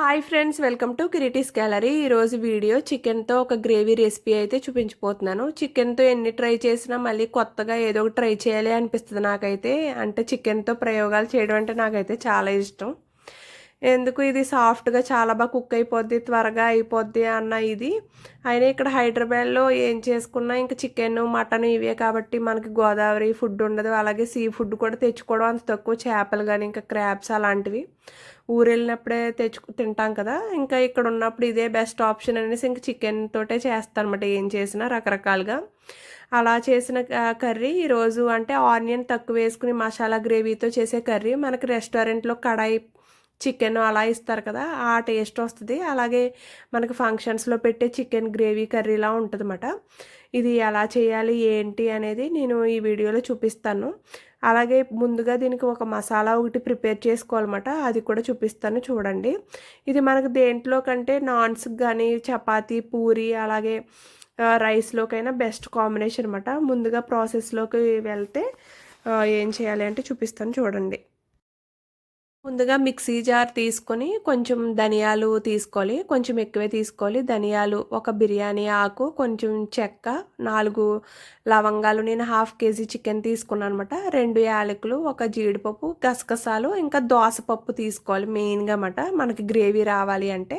Hi friends welcome to Kriti's gallery ఈరోజు video చికెన్తో ఒక గ్రేవీ రెసిపీ అయితే చూపించిపోతున్నాను చికెన్తో ఎన్ని ట్రై చేసినా మళ్ళీ కొత్తగా ఏదో ఒకటి ట్రై చేయాలి అనిపిస్తుంది నాకైతే. అంటే చికెన్తో ప్రయోగాలు చేయడం అంటే నాకైతే చాలా ఇష్టం. ఎందుకు ఇది సాఫ్ట్గా చాలా బాగా కుక్ అయిపోద్ది త్వరగా అయిపోద్ది అన్న ఇది. అయినా ఇక్కడ హైదరాబాద్లో ఏం చేసుకున్నా ఇంకా చికెన్ మటన్ ఇవే కాబట్టి మనకి గోదావరి ఫుడ్ ఉండదు. అలాగే సీ ఫుడ్ కూడా తెచ్చుకోవడం అంత తక్కువ. చేపలు కానీ ఇంకా క్రాబ్స్ అలాంటివి ఊరు వెళ్ళినప్పుడే తెచ్చుకు తింటాం కదా. ఇంకా ఇక్కడ ఉన్నప్పుడు ఇదే బెస్ట్ ఆప్షన్ అనేసి ఇంకా చికెన్ తోటే చేస్తాను అనమాట ఏం చేసినా రకరకాలుగా. అలా చేసిన కర్రీ ఈరోజు అంటే ఆనియన్ తక్కువ వేసుకుని మసాలా గ్రేవీతో చేసే కర్రీ. మనకి రెస్టారెంట్లో కడాయి చికెన్ అలా ఇస్తారు కదా ఆ టేస్ట్ వస్తుంది. అలాగే మనకు ఫంక్షన్స్లో పెట్టే చికెన్ గ్రేవీ కర్రీలా ఉంటుందన్నమాట. ఇది ఎలా చేయాలి ఏంటి అనేది నేను ఈ వీడియోలో చూపిస్తాను. అలాగే ముందుగా దీనికి ఒక మసాలా ఒకటి ప్రిపేర్ చేసుకోవాలన్నమాట. అది కూడా చూపిస్తాను చూడండి. ఇది మనకు దేంట్లో కంటే నాన్స్ కానీ చపాతీ పూరి అలాగే రైస్లోకైనా బెస్ట్ కాంబినేషన్ అనమాట ముందుగా ప్రాసెస్లోకి వెళ్తే ఏం చేయాలి అంటే చూపిస్తాను చూడండి. ముందుగా మిక్సీ జార్ తీసుకొని కొంచెం ధనియాలు తీసుకోవాలి. కొంచెం ఎక్కువే తీసుకోవాలి. ధనియాలు ఒక బిర్యానీ ఆకు కొంచెం చెక్క నాలుగు లవంగాలు. నేను హాఫ్ కేజీ చికెన్ తీసుకున్నాను అనమాట రెండు యాలకులు ఒక జీడిపప్పు గసగసాలు ఇంకా దోసపప్పు తీసుకోవాలి మెయిన్గా అన్నమాట. మనకి గ్రేవీ రావాలి అంటే.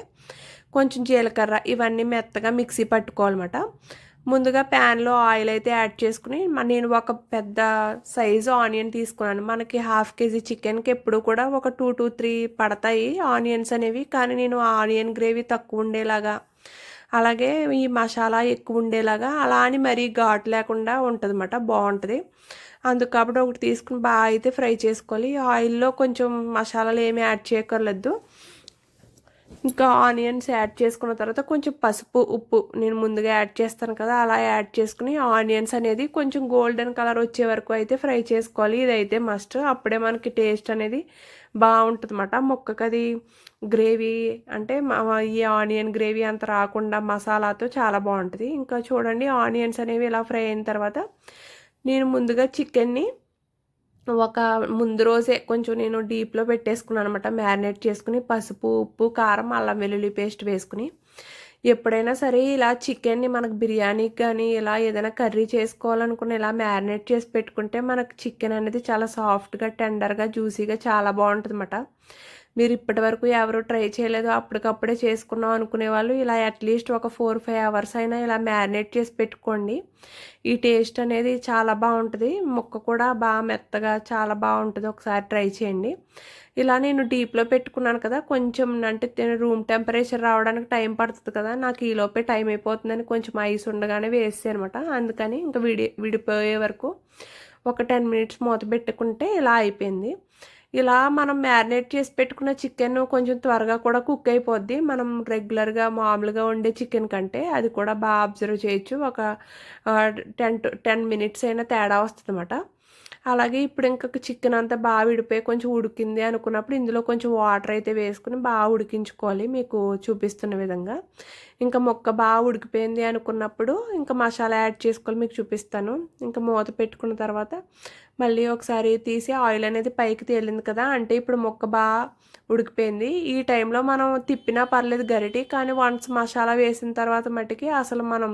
కొంచెం జీలకర్ర ఇవన్నీ మెత్తగా మిక్సీ పట్టుకోవాలన్నమాట ముందుగా ప్యాన్లో ఆయిల్ అయితే యాడ్ చేసుకుని నేను ఒక పెద్ద సైజు ఆనియన్ తీసుకున్నాను. మనకి హాఫ్ కేజీ చికెన్కి ఎప్పుడు కూడా ఒక టూ టూ త్రీ పడతాయి ఆనియన్స్ అనేవి. కానీ నేను ఆనియన్ గ్రేవీ తక్కువ ఉండేలాగా అలాగే ఈ మసాలా ఎక్కువ ఉండేలాగా అలా అని మరీ ఘాటు లేకుండా ఉంటుంది అన్నమాట బాగుంటుంది. అందుకు కాబట్టి ఒకటి తీసుకుని బాగా అయితే ఫ్రై చేసుకోవాలి. ఆయిల్లో కొంచెం మసాలాలు ఏమి యాడ్ చేయక్కర్లేదు. ఇంకా ఆనియన్స్ యాడ్ చేసుకున్న తర్వాత కొంచెం పసుపు ఉప్పు నేను ముందుగా యాడ్ చేస్తాను కదా అలా యాడ్ చేసుకుని ఆనియన్స్ అనేది కొంచెం గోల్డెన్ కలర్ వచ్చే వరకు అయితే ఫ్రై చేసుకోవాలి. ఇదైతే మస్ట్ అప్పుడే మనకి టేస్ట్ అనేది బాగుంటుంది అన్నమాట అది గ్రేవీ అంటే ఈ ఆనియన్ గ్రేవీ అంత రాకుండా మసాలాతో చాలా బాగుంటుంది. ఇంకా చూడండి ఆనియన్స్ అనేవి ఇలా ఫ్రై అయిన తర్వాత నేను ముందుగా చికెన్ని ఒక ముందు రోజే కొంచెం నేను డీప్లో పెట్టేసుకున్నాను అనమాట మ్యారినేట్ చేసుకుని పసుపు ఉప్పు కారం అల్లం వెల్లుల్లి పేస్ట్ వేసుకుని. ఎప్పుడైనా సరే ఇలా చికెన్ని మనకు బిర్యానీకి కానీ ఇలా ఏదైనా కర్రీ చేసుకోవాలనుకుని ఇలా మ్యారినేట్ చేసి పెట్టుకుంటే మనకు చికెన్ అనేది చాలా సాఫ్ట్గా టెండర్గా జ్యూసీగా చాలా బాగుంటుంది అన్నమాట మీరు ఇప్పటి వరకు ఎవరు ట్రై చేయలేదు అప్పటికప్పుడే చేసుకున్నాం అనుకునే వాళ్ళు ఇలా అట్లీస్ట్ ఒక ఫోర్ ఫైవ్ అవర్స్ అయినా ఇలా మ్యారినేట్ చేసి పెట్టుకోండి. ఈ టేస్ట్ అనేది చాలా బాగుంటుంది. ముక్క కూడా బాగా మెత్తగా చాలా బాగుంటుంది. ఒకసారి ట్రై చేయండి. ఇలా నేను డీప్లో పెట్టుకున్నాను కదా కొంచెం అంటే రూమ్ టెంపరేచర్ రావడానికి టైం పడుతుంది కదా నాకు ఈలోపే టైం అయిపోతుందని కొంచెం ఐస్ ఉండగానే వేస్తే అనమాట అందుకని ఇంకా విడి విడిపోయే వరకు ఒక టెన్ మినిట్స్ మూత పెట్టుకుంటే ఇలా అయిపోయింది. ఇలా మనం మ్యారినేట్ చేసి పెట్టుకున్న చికెన్ కొంచెం త్వరగా కూడా కుక్ అయిపోద్ది. మనం రెగ్యులర్గా మామూలుగా వండే చికెన్ కంటే అది కూడా బాగా అబ్జర్వ్ చేయొచ్చు. ఒక టెన్ టు టెన్ మినిట్స్ అయినా తేడా వస్తుంది అనమాట అలాగే ఇప్పుడు ఇంకా చికెన్ అంతా బాగా విడిపోయి కొంచెం ఉడికింది అనుకున్నప్పుడు ఇందులో కొంచెం వాటర్ అయితే వేసుకుని బాగా ఉడికించుకోవాలి. మీకు చూపిస్తున్న విధంగా. ఇంకా మొక్క బాగా ఉడికిపోయింది అనుకున్నప్పుడు ఇంకా మసాలా యాడ్ చేసుకోవాలి మీకు చూపిస్తాను. ఇంకా మూత పెట్టుకున్న తర్వాత మళ్ళీ ఒకసారి తీసి ఆయిల్ అనేది పైకి తేలింది కదా అంటే ఇప్పుడు మొక్క బాగా ఉడికిపోయింది. ఈ టైంలో మనం తిప్పినా పర్లేదు గరిటి కానీ వన్స్ మసాలా వేసిన తర్వాత మట్టికి అసలు మనం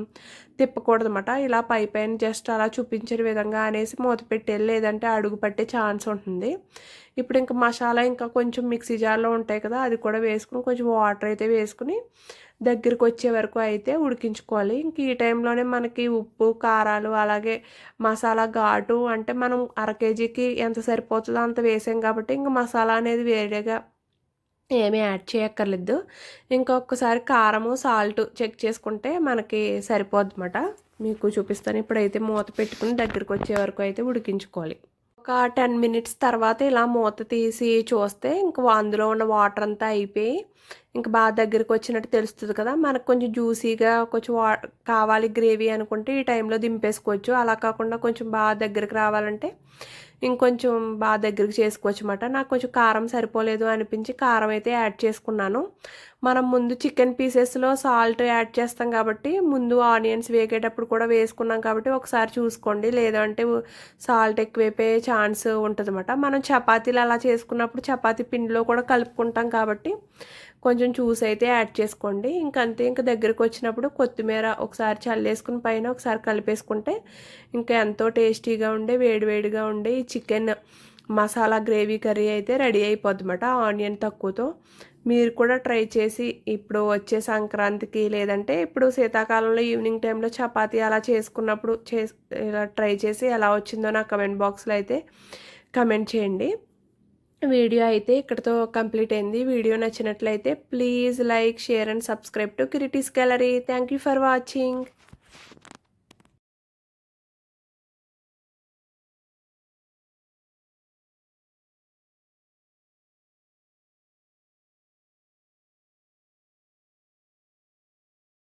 తిప్పకూడదు అనమాట ఇలా పై పైన జస్ట్ అలా చూపించే విధంగా అనేసి మూత పెట్టి లేదంటే అడుగు పట్టే ఛాన్స్ ఉంటుంది. ఇప్పుడు ఇంకా మసాలా ఇంకా కొంచెం మిక్సీ జార్లో ఉంటాయి కదా అది కూడా వేసుకుని కొంచెం వాటర్ అయితే వేసుకుని దగ్గరికి వచ్చే వరకు అయితే ఉడికించుకోవాలి. ఇంక ఈ టైంలోనే మనకి ఉప్పు కారాలు అలాగే మసాలా ఘాటు అంటే మనం అర కేజీకి ఎంత సరిపోతుందో అంత వేసాం కాబట్టి ఇంక మసాలా అనేది వేరేగా ఏమీ యాడ్ చేయక్కర్లేదు. ఇంకొకసారి కారము సాల్ట్ చెక్ చేసుకుంటే మనకి సరిపోద్దన్నమాట మీకు చూపిస్తాను. ఇప్పుడైతే మూత పెట్టుకుని దగ్గరికి వచ్చే వరకు అయితే ఉడికించుకోవాలి. ఒక టెన్ మినిట్స్ తర్వాత ఇలా మూత తీసి చూస్తే ఇంక అందులో ఉన్న వాటర్ అంతా అయిపోయి ఇంకా బాగా దగ్గరికి వచ్చినట్టు తెలుస్తుంది కదా. మనకు కొంచెం జ్యూసీగా కొంచెం వా కావాలి గ్రేవీ అనుకుంటే ఈ టైంలో దింపేసుకోవచ్చు. అలా కాకుండా కొంచెం బాగా దగ్గరికి రావాలంటే ఇంకొంచెం బాగా దగ్గరికి చేసుకోవచ్చు అనమాట నాకు కొంచెం కారం సరిపోలేదు అనిపించి కారం అయితే యాడ్ చేసుకున్నాను. మనం ముందు చికెన్ పీసెస్లో సాల్ట్ యాడ్ చేస్తాం కాబట్టి ముందు ఆనియన్స్ వేగేటప్పుడు కూడా వేసుకున్నాం కాబట్టి ఒకసారి చూసుకోండి. లేదంటే సాల్ట్ ఎక్కువైపోయే ఛాన్స్ ఉంటుంది మనం చపాతీలు అలా చేసుకున్నప్పుడు చపాతీ పిండిలో కూడా కలుపుకుంటాం కాబట్టి కొంచెం చూసి అయితే యాడ్ చేసుకోండి. ఇంకంతే ఇంకా దగ్గరకు వచ్చినప్పుడు కొత్తిమీర ఒకసారి చల్లేసుకుని పైన ఒకసారి కలిపేసుకుంటే ఇంకా ఎంతో టేస్టీగా ఉండే వేడివేడిగా ఉండే ఈ చికెన్ మసాలా గ్రేవీ కర్రీ అయితే రెడీ అయిపోద్ది ఆనియన్ తక్కువతో. మీరు కూడా ట్రై చేసి ఇప్పుడు వచ్చే సంక్రాంతికి లేదంటే ఇప్పుడు శీతాకాలంలో ఈవినింగ్ టైంలో చపాతీ అలా చేసుకున్నప్పుడు చే ఇలా ట్రై చేసి ఎలా వచ్చిందో నా కమెంట్ బాక్స్లో అయితే కమెంట్ చేయండి. వీడియో అయితే ఇక్కడతో కంప్లీట్ అయింది. వీడియో నచ్చినట్లయితే please like share and subscribe to Kriti's gallery. Thank you for watching